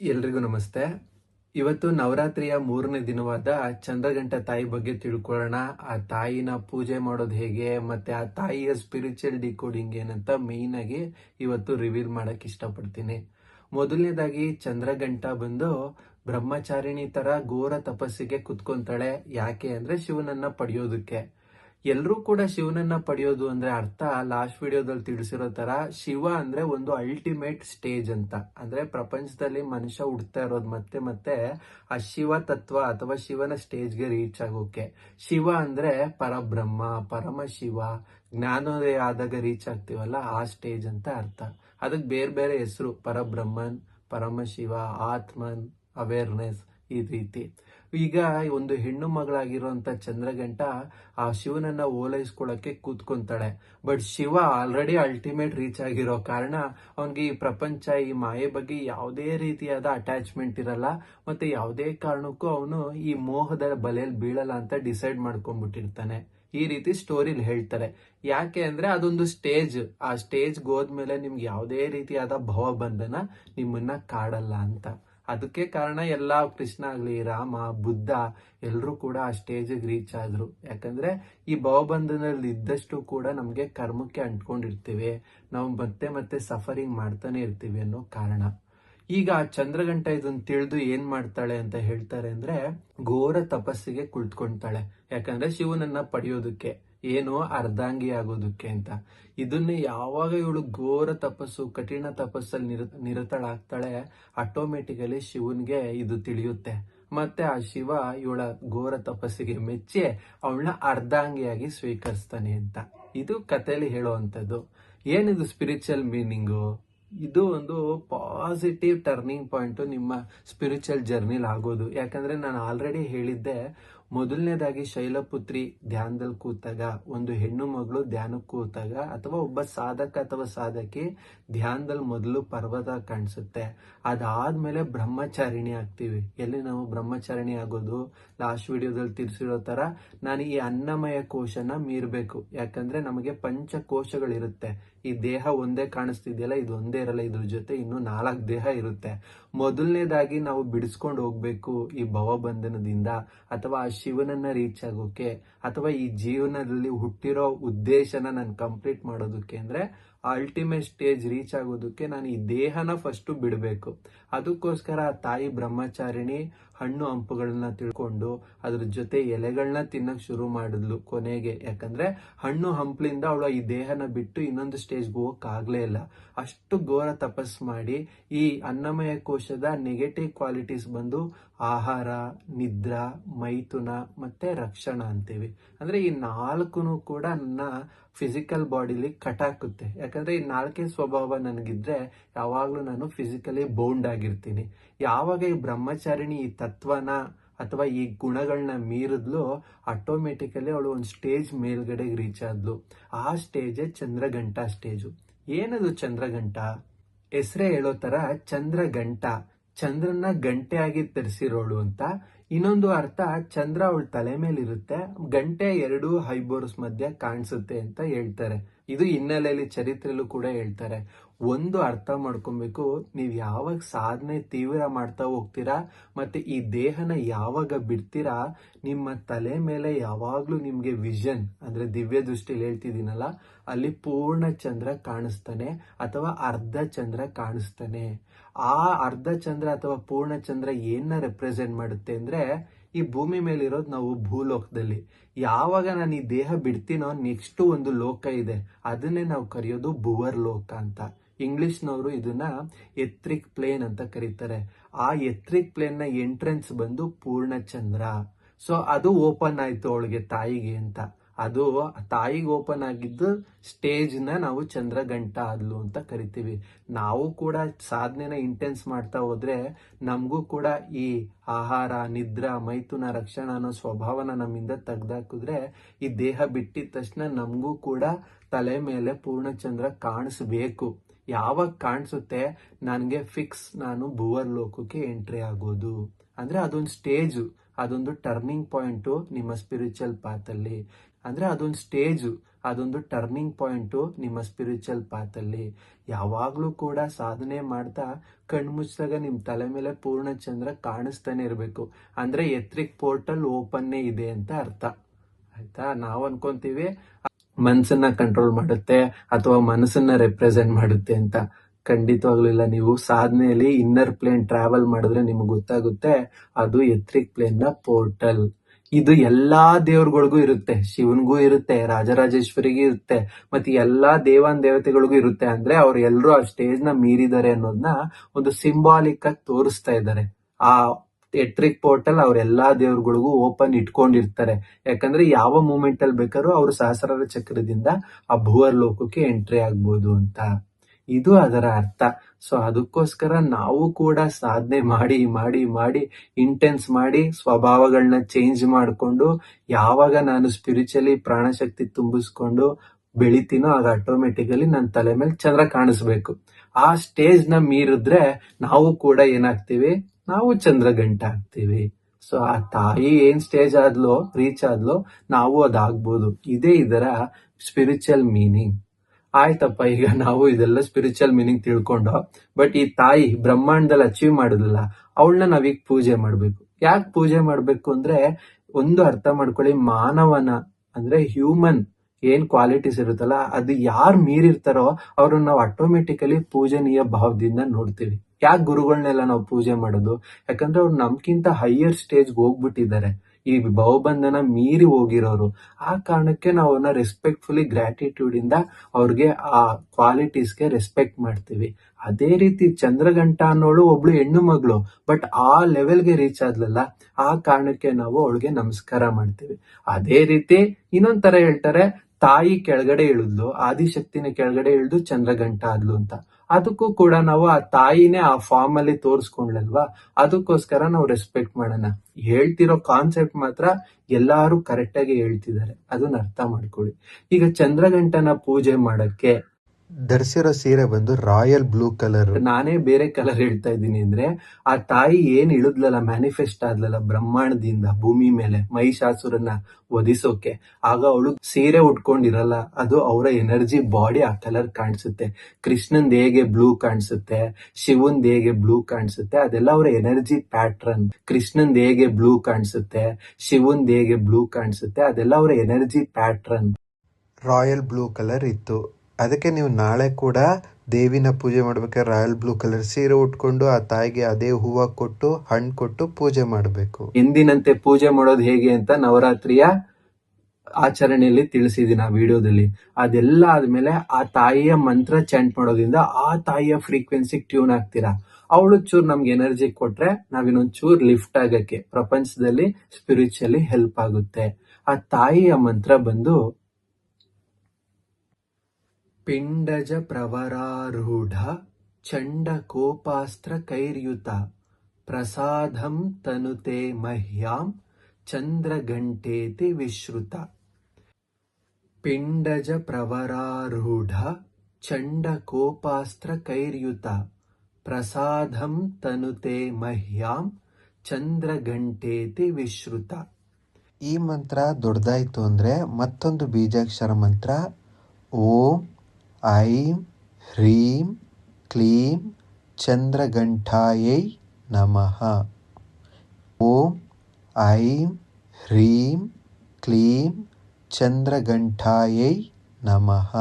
ಎಲ್ರಿಗೂ ನಮಸ್ತೆ. ಇವತ್ತು ನವರಾತ್ರಿಯ ಮೂರನೇ ದಿನವಾದ ಚಂದ್ರಗಂಟ ತಾಯಿ ಬಗ್ಗೆ ತಿಳ್ಕೊಳ್ಳೋಣ. ಆ ತಾಯಿನ ಪೂಜೆ ಮಾಡೋದು ಹೇಗೆ, ಮತ್ತೆ ಆ ತಾಯಿಯ ಸ್ಪಿರಿಚುವಲ್ ಡಿಕೋಡಿಂಗ್ ಏನಂತ ಮೇಯ್ನ್ ಆಗಿ ಇವತ್ತು ರಿವೀಲ್ ಮಾಡಕ್ ಇಷ್ಟಪಡ್ತೀನಿ. ಮೊದಲನೇದಾಗಿ ಚಂದ್ರಗಂಟ ಬಂದು ಬ್ರಹ್ಮಚಾರಿಣಿ ತರ ಘೋರ ತಪಸ್ಸಿಗೆ ಕುತ್ಕೊಂತಾಳೆ. ಯಾಕೆ ಅಂದ್ರೆ ಶಿವನನ್ನ ಪಡೆಯೋದಕ್ಕೆ. ಎಲ್ರೂ ಕೂಡ ಶಿವನನ್ನ ಪಡೆಯೋದು ಅಂದ್ರೆ ಅರ್ಥ. ಲಾಸ್ಟ್ ವಿಡಿಯೋದಲ್ಲಿ ತಿಳಿಸಿರೋ ತರ ಶಿವ ಅಂದ್ರೆ ಒಂದು ಅಲ್ಟಿಮೇಟ್ ಸ್ಟೇಜ್ ಅಂತ. ಅಂದ್ರೆ ಪ್ರಪಂಚದಲ್ಲಿ ಮನುಷ್ಯ ಹುಡ್ತಾ ಇರೋದು ಮತ್ತೆ ಮತ್ತೆ ಆ ಶಿವ ತತ್ವ ಅಥವಾ ಶಿವನ ಸ್ಟೇಜ್ಗೆ ರೀಚ್ ಆಗೋಕೆ. ಶಿವ ಅಂದ್ರೆ ಪರಬ್ರಹ್ಮ, ಪರಮ ಶಿವ, ಜ್ಞಾನೋದಯ ಆದಾಗ ರೀಚ್ ಆಗ್ತೀವಲ್ಲ, ಆ ಸ್ಟೇಜ್ ಅಂತ ಅರ್ಥ. ಅದಕ್ಕೆ ಬೇರೆ ಬೇರೆ ಹೆಸರು, ಪರಬ್ರಹ್ಮನ್ ಪರಮಶಿವ ಆತ್ಮನ್ ಅವೇರ್ನೆಸ್ ಈ ರೀತಿ. ಈಗ ಒಂದು ಹೆಣ್ಣು ಮಗಳಾಗಿರುವಂತ ಚಂದ್ರಗಂಟ ಆ ಶಿವನನ್ನ ಓಲೈಸ್ಕೊಳಕ್ಕೆ ಕೂತ್ಕೊಂತಾಳೆ. But Shiva already ultimate reach ಆಗಿರೋ ಕಾರಣ ಅವನಿಗೆ ಈ ಪ್ರಪಂಚ, ಈ ಮಾಯೆ ಬಗ್ಗೆ ಯಾವುದೇ ರೀತಿಯಾದ ಅಟ್ಯಾಚ್ಮೆಂಟ್ ಇರಲ್ಲ. ಮತ್ತೆ ಯಾವುದೇ ಕಾರಣಕ್ಕೂ ಅವನು ಈ ಮೋಹದ ಬಲೆಯಲ್ಲಿ ಬೀಳಲ್ಲ ಅಂತ ಡಿಸೈಡ್ ಮಾಡ್ಕೊಂಡ್ಬಿಟ್ಟಿರ್ತಾನೆ. ಈ ರೀತಿ ಸ್ಟೋರಿಲಿ ಹೇಳ್ತಾರೆ. ಯಾಕೆ ಅಂದ್ರೆ ಅದೊಂದು ಸ್ಟೇಜ್ ಆ ಸ್ಟೇಜ್ಗೆ ಹೋದ್ಮೇಲೆ ನಿಮ್ಗೆ ಯಾವುದೇ ರೀತಿಯಾದ ಭವಬಂಧನ ನಿಮ್ಮನ್ನ ಕಾಡಲ್ಲ ಅಂತ. ಅದಕ್ಕೆ ಕಾರಣ ಎಲ್ಲ ಕೃಷ್ಣ ಆಗಲಿ, ರಾಮ, ಬುದ್ಧ ಎಲ್ಲರೂ ಕೂಡ ಆ ಸ್ಟೇಜಿಗೆ ರೀಚ್ ಆದ್ರು. ಯಾಕಂದ್ರೆ ಈ ಭವಬಂಧನದಲ್ಲಿ ಇದ್ದಷ್ಟು ಕೂಡ ನಮಗೆ ಕರ್ಮಕ್ಕೆ ಅಂಟ್ಕೊಂಡಿರ್ತೀವಿ. ನಾವು ಮತ್ತೆ ಮತ್ತೆ ಸಫರಿಂಗ್ ಮಾಡ್ತಾನೆ ಇರ್ತೀವಿ ಅನ್ನೋ ಕಾರಣ. ಈಗ ಆ ಚಂದ್ರಗಂಟ ಇದನ್ನು ತಿಳಿದು ಏನ್ ಮಾಡ್ತಾಳೆ ಅಂತ ಹೇಳ್ತಾರೆ ಅಂದ್ರೆ ಘೋರ ತಪಸ್ಸಿಗೆ ಕುಳಿತುಕೊಳ್ತಾಳೆ. ಯಾಕಂದ್ರೆ ಶಿವನನ್ನ ಪಡೆಯೋದಕ್ಕೆ. ಏನು ಅರ್ಧಾಂಗಿ ಆಗೋದಕ್ಕೆ ಅಂತ. ಇದನ್ನೇ ಯಾವಾಗ ಇವಳು ಘೋರ ತಪಸ್ಸು, ಕಠಿಣ ತಪಸ್ಸಲ್ಲಿ ನಿರ, ನಿರತಳಾಗ್ತಾಳೆ ಆಟೋಮೆಟಿಕಲಿ ಶಿವನ್ಗೆ ಇದು ತಿಳಿಯುತ್ತೆ. ಮತ್ತೆ ಆ ಶಿವ ಇವಳ ಘೋರ ತಪಸ್ಸಿಗೆ ಮೆಚ್ಚಿ ಅವಳನ್ನ ಅರ್ಧಾಂಗಿಯಾಗಿ ಸ್ವೀಕರಿಸ್ತಾನೆ ಅಂತ. ಇದು ಕಥೆಯಲ್ಲಿ ಹೇಳುವಂಥದ್ದು. ಏನಿದು ಸ್ಪಿರಿಚುವಲ್ ಮೀನಿಂಗು ಇದು ಒಂದು ಪಾಸಿಟಿವ್ ಟರ್ನಿಂಗ್ ಪಾಯಿಂಟ್ ನಿಮ್ಮ ಸ್ಪಿರಿಚುವಲ್ ಜರ್ನಿಲ್ ಆಗೋದು. ಯಾಕಂದ್ರೆ ನಾನು ಆಲ್ರೆಡಿ ಹೇಳಿದ್ದೆ ಮೊದಲನೇದಾಗಿ ಶೈಲಪುತ್ರಿ ಧ್ಯಾನದಲ್ಲಿ ಕೂತಾಗ, ಒಂದು ಹೆಣ್ಣು ಮಗಳು ಧ್ಯಾನಕ್ಕೆ ಕೂತಾಗ, ಅಥವಾ ಒಬ್ಬ ಸಾಧಕ ಅಥವಾ ಸಾಧಕಿ ಧ್ಯಾನದಲ್ಲಿ ಮೊದಲು ಪರ್ವತ ಕಾಣಿಸುತ್ತೆ. ಅದಾದ್ಮೇಲೆ ಬ್ರಹ್ಮಚಾರಿಣಿ ಆಗ್ತೀವಿ. ಎಲ್ಲಿ ನಾವು ಬ್ರಹ್ಮಚಾರಿಣಿ ಆಗೋದು? ಲಾಸ್ಟ್ ವಿಡಿಯೋದಲ್ಲಿ ತಿಳಿಸಿರೋ ತರ ನಾನು ಈ ಅನ್ನಮಯ ಕೋಶನ ಮೀರಬೇಕು. ಯಾಕಂದ್ರೆ ನಮಗೆ ಪಂಚ ಕೋಶಗಳಿರುತ್ತೆ ಈ ದೇಹ ಒಂದೇ ಕಾಣಿಸ್ತಿದೆಯಲ್ಲ, ಇದು ಒಂದೇ ಇರಲ್ಲ, ಇದ್ರ ಜೊತೆ ಇನ್ನು ನಾಲ್ಕು ದೇಹ ಇರುತ್ತೆ. ಮೊದಲನೇದಾಗಿ ನಾವು ಬಿಡಿಸ್ಕೊಂಡು ಹೋಗ್ಬೇಕು ಈ ಭವಬಂಧನದಿಂದ ಅಥವಾ ಆ ಶಿವನನ್ನ ರೀಚ್ ಆಗೋಕೆ, ಅಥವಾ ಈ ಜೀವನದಲ್ಲಿ ಹುಟ್ಟಿರೋ ಉದ್ದೇಶನ ನಾನು ಕಂಪ್ಲೀಟ್ ಮಾಡೋದಕ್ಕೆ ಅಂದ್ರೆ ಅಲ್ಟಿಮೇಟ್ ಸ್ಟೇಜ್ ರೀಚ್ ಆಗೋದಕ್ಕೆ ನಾನು ಈ ದೇಹನ ಫಸ್ಟ್ ಬಿಡಬೇಕು. ಅದಕ್ಕೋಸ್ಕರ ತಾಯಿ ಬ್ರಹ್ಮಚಾರಿಣಿ ಹಣ್ಣು ಹಂಪುಗಳನ್ನ ತಿಳ್ಕೊಂಡು ಅದ್ರ ಜೊತೆ ಎಲೆಗಳನ್ನ ತಿನ್ನಕ್ ಶುರು ಮಾಡಿದ್ಲು ಕೊನೆಗೆ. ಯಾಕಂದ್ರೆ ಹಣ್ಣು ಹಂಪ್ಲಿಂದ ಅವಳು ಈ ದೇಹನ ಬಿಟ್ಟು ಇನ್ನೊಂದು ಸ್ಟೇಜ್ಗೆ ಹೋಗಕ್ ಆಗ್ಲೇ ಇಲ್ಲ. ಅಷ್ಟು ಘೋರ ತಪಸ್ ಮಾಡಿ ಈ ಅನ್ನಮಯ ಕೋಶದ ನೆಗೆಟಿವ್ ಕ್ವಾಲಿಟೀಸ್ ಬಂದು ಆಹಾರ, ನಿದ್ರಾ, ಮೈಥುನ ಮತ್ತೆ ರಕ್ಷಣ ಅಂತೀವಿ. ಅಂದ್ರೆ ಈ ನಾಲ್ಕು ಕೂಡ ನನ್ನ ಫಿಸಿಕಲ್ ಬಾಡಿಲಿ ಕಟಾಕುತ್ತೆ ಯಾಕಂದ್ರೆ ಈ ನಾಲ್ಕೇ ಸ್ವಭಾವ ನನಗಿದ್ರೆ ಯಾವಾಗ್ಲೂ ನಾನು ಫಿಸಿಕಲಿ ಬೌಂಡ್ ಆಗಿರ್ತೀನಿ. ಯಾವಾಗ ಈ ಬ್ರಹ್ಮಚಾರಿಣಿ ಈ ತತ್ವನ ಅಥವಾ ಈ ಗುಣಗಳನ್ನ ಮೀರಿದ್ಲು ಆಟೋಮೆಟಿಕಲಿ ಅವಳು ಒಂದು ಸ್ಟೇಜ್ ಮೇಲ್ಗಡೆಗೆ ರೀಚ್ ಆದ್ಲು. ಆ ಸ್ಟೇಜೇ ಚಂದ್ರಗಂಟ ಸ್ಟೇಜು ಏನದು ಚಂದ್ರಗಂಟ ಹೆಸರೇ ಹೇಳೋ ತರ ಚಂದ್ರಗಂಟ ಚಂದ್ರನ ಆಗಿ ತರಿಸಿರೋಳು ಅಂತ ಇನ್ನೊಂದು ಅರ್ಥ, ಚಂದ್ರ ಅವಳ ತಲೆ ಮೇಲಿರುತ್ತೆ, ಗಂಟೆ ಎರಡು ಹೈಬೋರ್ಸ್ ಮಧ್ಯೆ ಕಾಣಿಸುತ್ತೆ ಅಂತ ಹೇಳ್ತಾರೆ. ಇದು ಹಿನ್ನೆಲೆಯಲ್ಲಿ ಚರಿತ್ರೆಯಲ್ಲೂ ಕೂಡ ಹೇಳ್ತಾರೆ. ಒಂದು ಅರ್ಥ ಮಾಡ್ಕೊಬೇಕು, ನೀವು ಯಾವಾಗ ಸಾಧನೆ ತೀವ್ರ ಮಾಡ್ತಾ ಹೋಗ್ತೀರಾ, ಮತ್ತೆ ಈ ದೇಹನ ಯಾವಾಗ ಬಿಡ್ತೀರಾ, ನಿಮ್ಮ ತಲೆ ಮೇಲೆ ಯಾವಾಗ್ಲೂ ನಿಮ್ಗೆ ವಿಷನ್, ಅಂದ್ರೆ ದಿವ್ಯ ದೃಷ್ಟಿಲಿ ಹೇಳ್ತಿದ್ದೀನಲ್ಲ, ಅಲ್ಲಿ ಪೂರ್ಣ ಚಂದ್ರ ಕಾಣಿಸ್ತಾನೆ, ಅಥವಾ ಅರ್ಧ ಚಂದ್ರ ಕಾಣಿಸ್ತಾನೆ. ಆ ಅರ್ಧ ಚಂದ್ರ ಅಥವಾ ಪೂರ್ಣ ಚಂದ್ರ ಏನ ರೆಪ್ರೆಸೆಂಟ್ ಮಾಡುತ್ತೆ ಅಂದ್ರೆ ಈ ಭೂಮಿ ಮೇಲಿರೋದು ನಾವು ಭೂಲೋಕದಲ್ಲಿ. ಯಾವಾಗ ನಾನು ಈ ದೇಹ ಬಿಡ್ತೀನೋ ನೆಕ್ಸ್ಟ್ ಒಂದು ಲೋಕ ಇದೆ. ಅದನ್ನೇ ನಾವು ಕರೆಯೋದು ಭುವರ್ ಲೋಕ ಅಂತ. ಇಂಗ್ಲಿಷ್ನವರು ಇದನ್ನ ಎತ್ರಿಕ್ ಪ್ಲೇನ್ ಅಂತ ಕರೀತಾರೆ. ಆ ಎತ್ರಿಕ್ ಪ್ಲೇನ್ನ ಎಂಟ್ರೆನ್ಸ್ ಬಂದು ಪೂರ್ಣಚಂದ್ರ ಸೊ ಅದು ಓಪನ್ ಆಯ್ತು ಅವಳಿಗೆ ತಾಯಿಗೆ ಅಂತ. ಅದು ತಾಯಿಗೆ ಓಪನ್ ಆಗಿದ್ದು ಸ್ಟೇಜ್ನ ನಾವು ಚಂದ್ರಗಂಟ ಆದ್ಲು ಅಂತ ಕರಿತೀವಿ. ನಾವು ಕೂಡ ಸಾಧನೆನ ಇಂಟೆನ್ಸ್ ಮಾಡ್ತಾ ಹೋದ್ರೆ ನಮಗೂ ಕೂಡ ಈ ಆಹಾರ, ನಿದ್ರಾ, ಮೈಥುನ ರಕ್ಷಣ ಅನ್ನೋ ಸ್ವಭಾವನ ನಮ್ಮಿಂದ ತೆಗ್ದಾಕಿದ್ರೆ ಈ ದೇಹ ಬಿಟ್ಟಿದ ತಕ್ಷಣ ನಮಗೂ ಕೂಡ ತಲೆ ಮೇಲೆ ಪೂರ್ಣಚಂದ್ರ ಕಾಣಿಸ್ಬೇಕು. ಯಾವಾಗ ಕಾಣಿಸುತ್ತೆ ನನಗೆ ಫಿಕ್ಸ್ ನಾನು ಭುವರ್ ಲೋಕಕ್ಕೆ ಎಂಟ್ರಿ ಆಗೋದು. ಅಂದ್ರೆ ಅದೊಂದು ಸ್ಟೇಜು ಅದೊಂದು ಟರ್ನಿಂಗ್ ಪಾಯಿಂಟ್ ನಿಮ್ಮ ಸ್ಪಿರಿಚುವಲ್ ಪಾತ್ ಅಲ್ಲಿ. ಅಂದ್ರೆ ಅದೊಂದು ಸ್ಟೇಜು, ಅದೊಂದು ಟರ್ನಿಂಗ್ ಪಾಯಿಂಟು ನಿಮ್ಮ ಸ್ಪಿರಿಚುವಲ್ ಪಾತಲ್ಲಿ ಯಾವಾಗಲೂ ಕೂಡ ಸಾಧನೆ ಮಾಡ್ತಾ ಕಣ್ಮುಚ್ಚಿದಾಗ ನಿಮ್ಮ ತಲೆ ಮೇಲೆ ಪೂರ್ಣ ಚಂದ್ರ ಕಾಣಿಸ್ತಾನೆ ಇರಬೇಕು. ಅಂದ್ರೆ ಎತ್ರಿಕ್ ಪೋರ್ಟಲ್ ಓಪನ್ನೇ ಇದೆ ಅಂತ ಅರ್ಥ. ಆಯ್ತಾ? ನಾವು ಅನ್ಕೊಂತೀವಿ ಮನಸ್ಸನ್ನ ಕಂಟ್ರೋಲ್ ಮಾಡುತ್ತೆ ಅಥವಾ ಮನಸ್ಸನ್ನ ರೆಪ್ರೆಸೆಂಟ್ ಮಾಡುತ್ತೆ ಅಂತ. ಖಂಡಿತವಾಗ್ಲಿಲ್ಲ ನೀವು ಸಾಧನೆಯಲ್ಲಿ ಇನ್ನರ್ ಪ್ಲೇನ್ ಟ್ರಾವೆಲ್ ಮಾಡಿದ್ರೆ ನಿಮ್ಗೆ ಗೊತ್ತಾಗುತ್ತೆ, ಅದು ಎತ್ರಿಕ್ ಪ್ಲೇನ್ನ ಪೋರ್ಟಲ್ ಇದು ಎಲ್ಲಾ ದೇವ್ರಗಳಿಗೂ ಇರುತ್ತೆ. ಶಿವನ್ಗೂ ಇರುತ್ತೆ, ರಾಜರಾಜೇಶ್ವರಿಗೂ ಇರುತ್ತೆ, ಮತ್ತೆ ಎಲ್ಲಾ ದೇವಾನ್ ದೇವತೆಗಳಿಗೂ ಇರುತ್ತೆ. ಅಂದ್ರೆ ಅವ್ರು ಎಲ್ಲರೂ ಆ ಸ್ಟೇಜ್ನ ಮೀರಿದ್ದಾರೆ ಅನ್ನೋದನ್ನ ಒಂದು ಸಿಂಬಾಲಿಕ್ ಆಗಿ ತೋರಿಸ್ತಾ ಇದ್ದಾರೆ. ಆ ಎಟ್ರಿಕ್ ಪೋರ್ಟಲ್ ಅವ್ರ ಎಲ್ಲಾ ದೇವ್ರಗಳಿಗೂ ಓಪನ್ ಇಟ್ಕೊಂಡಿರ್ತಾರೆ. ಯಾಕಂದ್ರೆ ಯಾವ ಮೂಮೆಂಟ್ ಅಲ್ಲಿ ಬೇಕಾದ್ರೂ ಅವ್ರು ಸಹಸ್ರಾರ ಚಕ್ರದಿಂದ ಆ ಭುವರ್ ಲೋಕಕ್ಕೆ ಎಂಟ್ರಿ ಆಗ್ಬೋದು ಅಂತ. ಇದು ಅದರ ಅರ್ಥ. ಸೊ ಅದಕ್ಕೋಸ್ಕರ ನಾವು ಕೂಡ ಸಾಧನೆ ಮಾಡಿ ಮಾಡಿ ಮಾಡಿ ಇಂಟೆನ್ಸ್ ಮಾಡಿ ಸ್ವಭಾವಗಳನ್ನ ಚೇಂಜ್ ಮಾಡಿಕೊಂಡು ಯಾವಾಗ ನಾನು ಸ್ಪಿರಿಚುಲಿ ಪ್ರಾಣಶಕ್ತಿ ತುಂಬಿಸ್ಕೊಂಡು ಬೆಳಿತೀನೋ ಆಗ ಆಟೋಮೆಟಿಕಲಿ ನನ್ನ ತಲೆ ಮೇಲೆ ಚಂದ್ರ ಕಾಣಿಸ್ಬೇಕು. ಆ ಸ್ಟೇಜ್ನ ಮೀರಿದ್ರೆ ನಾವು ಕೂಡ ಏನಾಗ್ತೀವಿ? ನಾವು ಚಂದ್ರಗಂಟ ಆಗ್ತೀವಿ. ಸೊ ಆ ತಾಯಿ ಏನ್ ಸ್ಟೇಜ್ ಆದ್ಲೋ ರೀಚ್ ಆದ್ಲೋ, ನಾವು ಅದಾಗ್ಬೋದು. ಇದೇ ಇದರ ಸ್ಪಿರಿಚುವಲ್ ಮೀನಿಂಗ್ ಆಯ್ತಪ್ಪ, ಈಗ ನಾವು ಇದೆಲ್ಲ ಸ್ಪಿರಿಚುವಲ್ ಮೀನಿಂಗ್ ತಿಳ್ಕೊಂಡು ಬಟ್ ಈ ತಾಯಿ ಬ್ರಹ್ಮಾಂಡದಲ್ಲಿ ಅಚೀವ್ ಮಾಡಿದ್ಲಲ್ಲ ಅವಳನ್ನ ನಾವೀಗ ಪೂಜೆ ಮಾಡ್ಬೇಕು. ಯಾಕೆ ಪೂಜೆ ಮಾಡ್ಬೇಕು ಅಂದ್ರೆ, ಒಂದು ಅರ್ಥ ಮಾಡ್ಕೊಳ್ಳಿ, ಮಾನವನ, ಅಂದ್ರೆ ಹ್ಯೂಮನ್ ಏನ್ ಕ್ವಾಲಿಟೀಸ್ ಇರುತ್ತಲ್ಲ, ಅದು ಯಾರು ಮೀರಿರ್ತಾರೋ, ಅವ್ರನ್ನ ನಾವು ಆಟೋಮೆಟಿಕಲಿ ಪೂಜನೀಯ ಭಾವದಿಂದ ನೋಡ್ತೀವಿ. ಯಾಕೆ ಗುರುಗಳನ್ನೆಲ್ಲ ನಾವು ಪೂಜೆ ಮಾಡೋದು? ಯಾಕಂದ್ರೆ ಅವ್ರು ನಮ್ಗಿಂತ ಹೈಯರ್ ಸ್ಟೇಜ್ಗೆ ಹೋಗ್ಬಿಟ್ಟಿದ್ದಾರೆ. ಈ ಬಹುಬಂಧನ ಮೀರಿ ಹೋಗಿರೋರು. ಆ ಕಾರಣಕ್ಕೆ ನಾವು ಅವ್ರನ್ನ ರೆಸ್ಪೆಕ್ಟ್ಫುಲಿ ಗ್ರಾಟಿಟ್ಯೂಡ್ ಇಂದ ಅವ್ರಿಗೆ ಆ ಕ್ವಾಲಿಟೀಸ್ಗೆ ರೆಸ್ಪೆಕ್ಟ್ ಮಾಡ್ತೀವಿ. ಅದೇ ರೀತಿ ಚಂದ್ರಗಂಟ ಅನ್ನೋಳು ಒಬ್ಳು ಹೆಣ್ಣು ಮಗಳು ಬಟ್ ಆ ಲೆವೆಲ್ಗೆ ರೀಚ್ ಆದ್ಲಲ್ಲ, ಆ ಕಾರಣಕ್ಕೆ ನಾವು ಅವಳಿಗೆ ನಮಸ್ಕಾರ ಮಾಡ್ತೀವಿ. ಅದೇ ರೀತಿ ಇನ್ನೊಂದ್ ತರ ಹೇಳ್ತಾರೆ ತಾಯಿ ಕೆಳಗಡೆ ಇಳಿದ್ಲು, ಆದಿಶಕ್ತಿನ ಕೆಳಗಡೆ ಇಳಿದು ಚಂದ್ರಗಂಟ ಆದ್ಲು ಅಂತ. ಅದಕ್ಕೂ ಕೂಡ ನಾವು ಆ ತಾಯಿನೇ ಆ ಫಾರ್ಮ್ ಅಲ್ಲಿ ತೋರಿಸ್ಕೊಂಡ್ಲಲ್ವಾ ಅದಕ್ಕೋಸ್ಕರ ನಾವು ರೆಸ್ಪೆಕ್ಟ್ ಮಾಡೋಣ. ಹೇಳ್ತಿರೋ ಕಾನ್ಸೆಪ್ಟ್ ಮಾತ್ರ ಎಲ್ಲಾರು ಕರೆಕ್ಟ್ ಆಗಿ ಹೇಳ್ತಿದ್ದಾರೆ. ಅದನ್ನ ಅರ್ಥ ಮಾಡ್ಕೊಳ್ಳಿ. ಈಗ ಚಂದ್ರಗಂಟನ ಪೂಜೆ ಮಾಡಕ್ಕೆ ಧರಿಸಿರೋ ಸೀರೆ ಬಂದು ರಾಯಲ್ ಬ್ಲೂ ಕಲರ್. ನಾನೇ ಬೇರೆ ಕಲರ್ ಹೇಳ್ತಾ ಇದ್ದೀನಿ ಅಂದ್ರೆ ಆ ತಾಯಿ ಏನ್ ಇಳಿದ್ಲಲ್ಲ ಮ್ಯಾನಿಫೆಸ್ಟ್ ಆದ್ಲಲ್ಲ ಬ್ರಹ್ಮಾಂಡದಿಂದ ಭೂಮಿ ಮೇಲೆ ಮಹಿಷಾಸುರನ್ನ ವಧಿಸೋಕೆ ಆಗ ಅವಳು ಸೀರೆ ಉಟ್ಕೊಂಡಿರಲ್ಲ ಅದು ಅವರ ಎನರ್ಜಿ ಬಾಡಿ ಆ ಕಲರ್ ಕಾಣಿಸುತ್ತೆ. ಕೃಷ್ಣನ್ ಹೇಗೆ ಬ್ಲೂ ಕಾಣಿಸುತ್ತೆ ಶಿವನ್ ಹೇಗೆ ಬ್ಲೂ ಕಾಣಿಸುತ್ತೆ ಅದೆಲ್ಲ ಅವರ ಎನರ್ಜಿ ಪ್ಯಾಟ್ರನ್. ಕೃಷ್ಣನ್ ಹೇಗೆ ಬ್ಲೂ ಕಾಣಿಸುತ್ತೆ ಶಿವನ್ ಹೇಗೆ ಬ್ಲೂ ಕಾಣಿಸುತ್ತೆ ಅದೆಲ್ಲ ಅವರ energy pattern. Royal blue colour ಇತ್ತು. ಅದಕ್ಕೆ ನೀವು ನಾಳೆ ಕೂಡ ದೇವಿನ ಪೂಜೆ ಮಾಡ್ಬೇಕಾದ್ರೆ ರಾಯಲ್ ಬ್ಲೂ ಕಲರ್ ಸೀರೆ ಉಟ್ಕೊಂಡು ಆ ತಾಯಿಗೆ ಅದೇ ಹೂವ ಕೊಟ್ಟು, ಹಣ್ಣು ಕೊಟ್ಟು ಪೂಜೆ ಮಾಡಬೇಕು. ಎಂದಿನಂತೆ ಪೂಜೆ ಮಾಡೋದು ಹೇಗೆ ಅಂತ ನವರಾತ್ರಿಯ ಆಚರಣೆಯಲ್ಲಿ ತಿಳಿಸಿದ್ದೀನಿ ಆ ವಿಡಿಯೋದಲ್ಲಿ. ಅದೆಲ್ಲ ಆದ್ಮೇಲೆ ಆ ತಾಯಿಯ ಮಂತ್ರ ಚಾಂಟ್ ಮಾಡೋದ್ರಿಂದ ಆ ತಾಯಿಯ ಫ್ರೀಕ್ವೆನ್ಸಿ ಟ್ಯೂನ್ ಆಗ್ತೀರಾ? ಅವಳು ಚೂರ್ ನಮ್ಗೆ ಎನರ್ಜಿ ಕೊಟ್ರೆ ನಾವಿನ್ನೊಂದ್ ಚೂರ್ ಲಿಫ್ಟ್ ಆಗಕ್ಕೆ, ಪ್ರಪಂಚದಲ್ಲಿ ಸ್ಪಿರಿಚುಲಿ ಹೆಲ್ಪ್ ಆಗುತ್ತೆ. ಆ ತಾಯಿಯ ಮಂತ್ರ ಬಂದು ಪಿಂಡಜ ಪ್ರವರಾರೂಢ ಚಂಡ ಕೋಪಾಸ್ತ್ರ ಕೈರ್ಯುತ ಪ್ರಸಾದಂ ತನುತೆ ಮಹ್ಯಾಂ ಚಂದ್ರಘಂಟೇತಿ ವಿಶ್ರುತ. ಪಿಂಡಜ ಪ್ರವರಾರೂಢ ಚಂಡ ಕೋಪಾಸ್ತ್ರ ಕೈರ್ಯುತ ಪ್ರಸಾದಂ ತನುತೆ ಮಹ್ಯಾಂ ಚಂದ್ರಘಂಟೇತಿ ವಿಶ್ರುತ. ಈ ಮಂತ್ರ ದೊಡ್ಡದಾಯ್ತು ಅಂದ್ರೆ ಮತ್ತೊಂದು ಬೀಜಾಕ್ಷರ ಮಂತ್ರ ಓಂ ಐಂ ಹ್ರೀಂ ಕ್ಲೀಂ ಚಂದ್ರಗಂಠಾಯೈ ನಮಃ ಓಂ ಐಂ ಹ್ರೀಂ ಕ್ಲೀಂ ಚಂದ್ರಗಂಠಾಯೈ ನಮಃ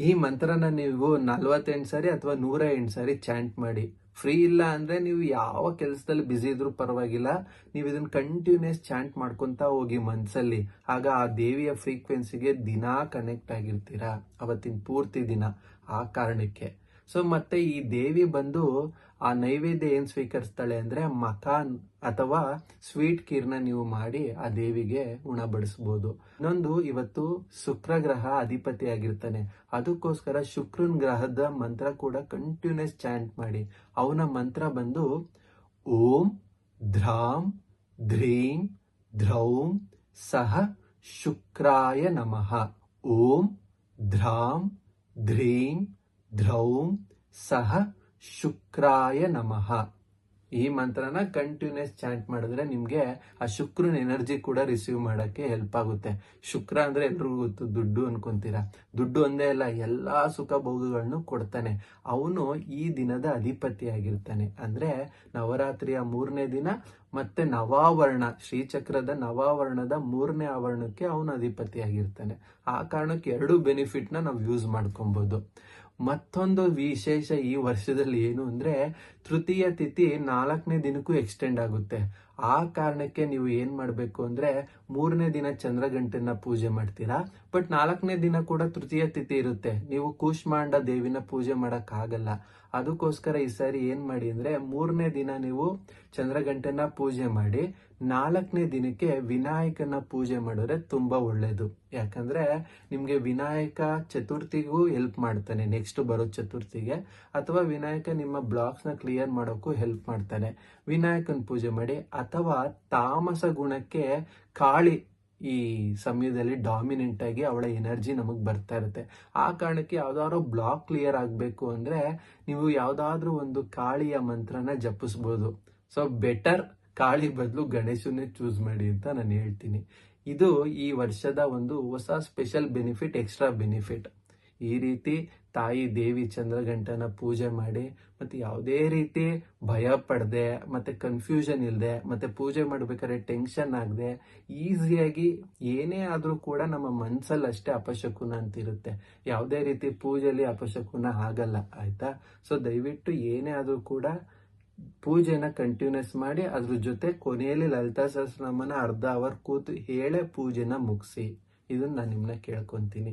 ಈ ಮಂತ್ರನ ನೀವು ನಲ್ವತ್ತೆಂಟು ಸಾರಿ ಅಥವಾ ನೂರ ಎಂಟು ಸಾರಿ ಚಾಂಟ್ ಮಾಡಿ. ಫ್ರೀ ಇಲ್ಲ ಅಂದ್ರೆ ನೀವು ಯಾವ ಕೆಲಸದಲ್ಲಿ ಬ್ಯುಸಿ ಇದ್ರೂ ಪರವಾಗಿಲ್ಲ. ನೀವು ಇದನ್ನ ಕಂಟಿನ್ಯೂಸ್ ಚಾಂಟ್ ಮಾಡ್ಕೊತಾ ಹೋಗಿ ಮನ್ಸಲ್ಲಿ. ಆಗ ಆ ದೇವಿಯ ಫ್ರೀಕ್ವೆನ್ಸಿಗೆ ದಿನಾ ಕನೆಕ್ಟ್ ಆಗಿರ್ತೀರಾ. ಅವತ್ತಿನ ಪೂರ್ತಿ ದಿನ ಆ ಕಾರಣಕ್ಕೆ. ಸೊ ಮತ್ತೆ ಈ ದೇವಿ ಬಂದು ಆ ನೈವೇದ್ಯ ಏನು ಸ್ವೀಕರಿಸ್ತಾಳೆ ಅಂದ್ರೆ ಮಕಾನ್ ಅಥವಾ ಸ್ವೀಟ್ ಕೀರ್ನ ನೀವು ಮಾಡಿ ಆ ದೇವಿಗೆ ಉಣಬಡಿಸ್ಬೋದು ಇನ್ನೊಂದು ಇವತ್ತು ಶುಕ್ರ ಗ್ರಹ ಅಧಿಪತಿ ಆಗಿರ್ತಾನೆ. ಅದಕ್ಕೋಸ್ಕರ ಶುಕ್ರನ್ ಗ್ರಹದ ಮಂತ್ರ ಕೂಡ ಕಂಟಿನ್ಯೂಸ್ ಚಾಂಟ್ ಮಾಡಿ. ಅವನ ಮಂತ್ರ ಬಂದು ಓಂ ಧ್ರಾಂ ಧ್ರೀಂ ಧ್ರೌಂ ಸಹ ಶುಕ್ರಾಯ ನಮಃ. ಓಂ ಧ್ರಾಂ ಧ್ರೀಂ ಧ್ರೌಂ ಸಹ ಶುಕ್ರಾಯ ನಮಃ. ಈ ಮಂತ್ರನ ಕಂಟಿನ್ಯೂಸ್ ಚಾಂಟ್ ಮಾಡಿದ್ರೆ ನಿಮ್ಗೆ ಆ ಶುಕ್ರನ ಎನರ್ಜಿ ಕೂಡ ರಿಸೀವ್ ಮಾಡಕ್ಕೆ ಹೆಲ್ಪ್ ಆಗುತ್ತೆ. ಶುಕ್ರ ಅಂದ್ರೆ ಎಲ್ರಿಗೂ ಗೊತ್ತು, ದುಡ್ಡು ಅನ್ಕೊಂತೀರಾ? ದುಡ್ಡು ಒಂದೇ ಅಲ್ಲ ಎಲ್ಲಾ ಸುಖ ಭೋಗಗಳನ್ನು ಕೊಡ್ತಾನೆ. ಅವನು ಈ ದಿನದ ಅಧಿಪತಿಯಾಗಿರ್ತಾನೆ. ಅಂದ್ರೆ ನವರಾತ್ರಿಯ ಮೂರನೇ ದಿನ ಮತ್ತೆ ನವಾವರಣ, ಶ್ರೀಚಕ್ರದ ನವಾವರಣದ ಮೂರನೇ ಆವರಣಕ್ಕೆ ಅವನು ಅಧಿಪತಿಯಾಗಿರ್ತಾನೆ. ಆ ಕಾರಣಕ್ಕೆ ಎರಡು ಬೆನಿಫಿಟ್ ನಾವು ಯೂಸ್ ಮಾಡ್ಕೊಬಹುದು ಮತ್ತೊಂದು ವಿಶೇಷ ಈ ವರ್ಷದಲ್ಲಿ ಏನು ಅಂದ್ರೆ, ತೃತೀಯ ತಿಥಿ ನಾಲ್ಕನೇ ದಿನಕ್ಕೂ ಎಕ್ಸ್ಟೆಂಡ್ ಆಗುತ್ತೆ. ಆ ಕಾರಣಕ್ಕೆ ನೀವು ಏನ್ ಮಾಡಬೇಕು ಅಂದ್ರೆ, ಮೂರನೇ ದಿನ ಚಂದ್ರಗಂಟನ್ನ ಪೂಜೆ ಮಾಡ್ತೀರಾ? ಬಟ್ ನಾಲ್ಕನೇ ದಿನ ಕೂಡ ತೃತೀಯ ತಿಥಿ ಇರುತ್ತೆ. ನೀವು ಕೂಷ್ಮಾಂಡ ದೇವಿನ ಪೂಜೆ ಮಾಡಕ್ ಆಗಲ್ಲ ಅದಕ್ಕೋಸ್ಕರ ಈ ಸಾರಿ ಏನ್ ಮಾಡಿ ಅಂದ್ರೆ ಮೂರನೇ ದಿನ ನೀವು ಚಂದ್ರಗಂಟೆನ ಪೂಜೆ ಮಾಡಿ, ನಾಲ್ಕನೇ ದಿನಕ್ಕೆ ವಿನಾಯಕನ ಪೂಜೆ ಮಾಡಿದ್ರೆ ತುಂಬಾ ಒಳ್ಳೇದು. ಯಾಕಂದ್ರೆ ನಿಮ್ಗೆ ವಿನಾಯಕ ಚತುರ್ಥಿಗೂ ಹೆಲ್ಪ್ ಮಾಡ್ತಾನೆ ನೆಕ್ಸ್ಟ್ ಬರೋ ಚತುರ್ಥಿಗೆ. ಅಥವಾ ವಿನಾಯಕ ನಿಮ್ಮ ಬ್ಲಾಕ್ಸ್ನ ಕ್ಲಿಯರ್ ಮಾಡೋಕ್ಕೂ ಹೆಲ್ಪ್ ಮಾಡ್ತಾನೆ. ವಿನಾಯಕನ ಪೂಜೆ ಮಾಡಿ, ಅಥವಾ ತಾಮಸ ಗುಣಕ್ಕೆ ಕಾಳಿ ಈ ಸಮಯದಲ್ಲಿ ಡಾಮಿನೆಂಟ್ ಆಗಿ ಅವಳ ಎನರ್ಜಿ ನಮಗೆ ಬರ್ತಾ ಇರುತ್ತೆ. ಆ ಕಾರಣಕ್ಕೆ ಯಾವ್ದಾದ್ರು ಬ್ಲಾಕ್ ಕ್ಲಿಯರ್ ಆಗಬೇಕು ಅಂದ್ರೆ ನೀವು ಯಾವುದಾದ್ರೂ ಒಂದು ಕಾಳಿಯ ಮಂತ್ರನ ಜಪಿಸ್ಬೋದು. ಸೊ ಬೆಟರ್ ಕಾಳಿ ಬದಲು ಗಣೇಶನೇ ಚೂಸ್ ಮಾಡಿ ಅಂತ ನಾನು ಹೇಳ್ತೀನಿ. ಇದು ಈ ವರ್ಷದ ಒಂದು ಹೊಸ ಸ್ಪೆಷಲ್ ಬೆನಿಫಿಟ್ ಎಕ್ಸ್ಟ್ರಾ ಬೆನಿಫಿಟ್ ಈ ರೀತಿ ತಾಯಿ ದೇವಿ ಚಂದ್ರಗಂಟನ ಪೂಜೆ ಮಾಡಿ, ಮತ್ತೆ ಯಾವುದೇ ರೀತಿ ಭಯ ಪಡದೆ, ಮತ್ತೆ ಕನ್ಫ್ಯೂಷನ್ ಇಲ್ಲದೆ ಮತ್ತೆ ಪೂಜೆ ಮಾಡಬೇಕಾದ್ರೆ ಟೆನ್ಷನ್ ಆಗದೆ ಈಸಿಯಾಗಿ ಏನೇ ಆದರೂ ಕೂಡ ನಮ್ಮ ಮನಸ್ಸಲ್ಲಿ ಅಷ್ಟೇ ಅಪಶಕುನ ಅಂತ ಇರುತ್ತೆ ಯಾವುದೇ ರೀತಿ ಪೂಜೆಯಲ್ಲಿ ಅಪಶಕುನ ಆಗಲ್ಲ, ಆಯ್ತಾ? ಸೊ ದಯವಿಟ್ಟು ಏನೇ ಆದರೂ ಕೂಡ ಪೂಜೆನ ಕಂಟಿನ್ಯೂಸ್ ಮಾಡಿ, ಅದ್ರ ಜೊತೆ ಕೊನೆಯಲ್ಲಿ ಲಲಿತಾ ಸಹಸ್ರನಾಮನ ಅರ್ಧ ಅವರ್ ಕೂತು ಹೇಳೇ ಪೂಜೆನ ಮುಗಿಸಿ. ಇದನ್ನು ನಾನು ನಿಮ್ಮನ್ನ ಕೇಳ್ಕೊಂತೀನಿ.